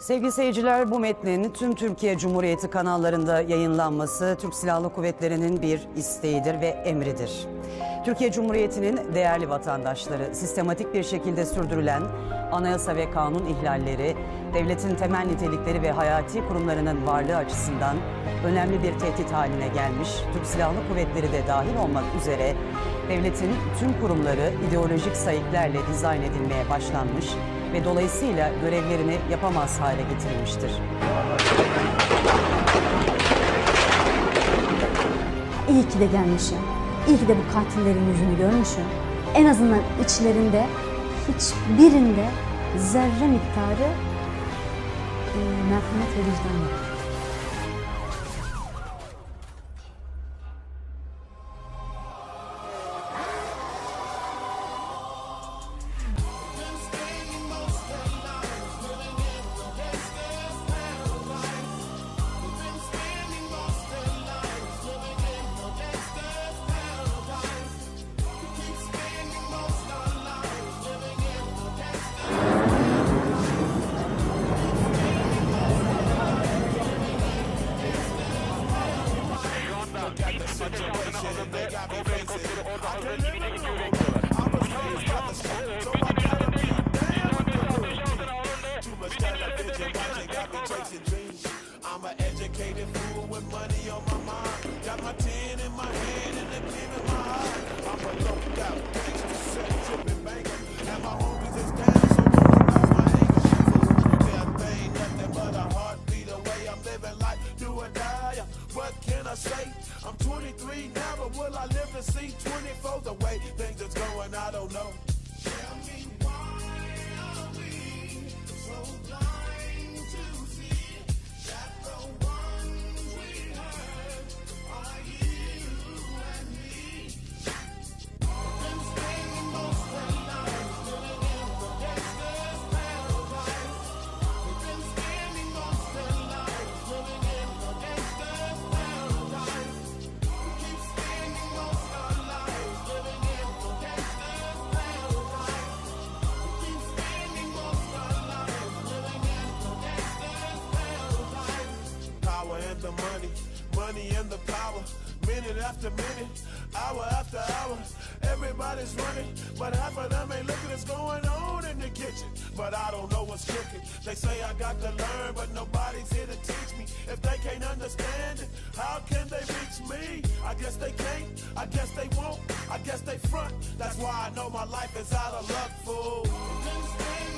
Sevgili seyirciler bu metnin tüm Türkiye Cumhuriyeti kanallarında yayınlanması Türk Silahlı Kuvvetleri'nin bir isteğidir ve emridir. Türkiye Cumhuriyeti'nin değerli vatandaşları sistematik bir şekilde sürdürülen anayasa ve kanun ihlalleri, devletin temel nitelikleri ve hayati kurumlarının varlığı açısından önemli bir tehdit haline gelmiş. Türk Silahlı Kuvvetleri de dahil olmak üzere devletin tüm kurumları ideolojik sayıklarla dizayn edilmeye başlanmış ve dolayısıyla görevlerini yapamaz hale getirilmiştir. İyi ki de gelmişim. İyi ki de bu katillerin yüzünü görmüşüm. En azından içlerinde hiçbirinde zerre miktarı e, merhamet ve vicdan yok. I've been facing. I can live in the world. I was raised by the shit, so I gotta be damn Too much television watching, got me chasing dreams. I'm an educated fool with money on my I say? I'm 23 now, but will I live to see 24? The way things are going, I don't know. After minute, hour after hour. Everybody's running, but half of them ain't looking what's going on in the kitchen. But I don't know what's cooking. They say I got to learn, but nobody's here to teach me. If they can't understand it, how can they reach me? I guess they can't, I guess they won't, I guess they front. That's why I know my life is out of luck, fool.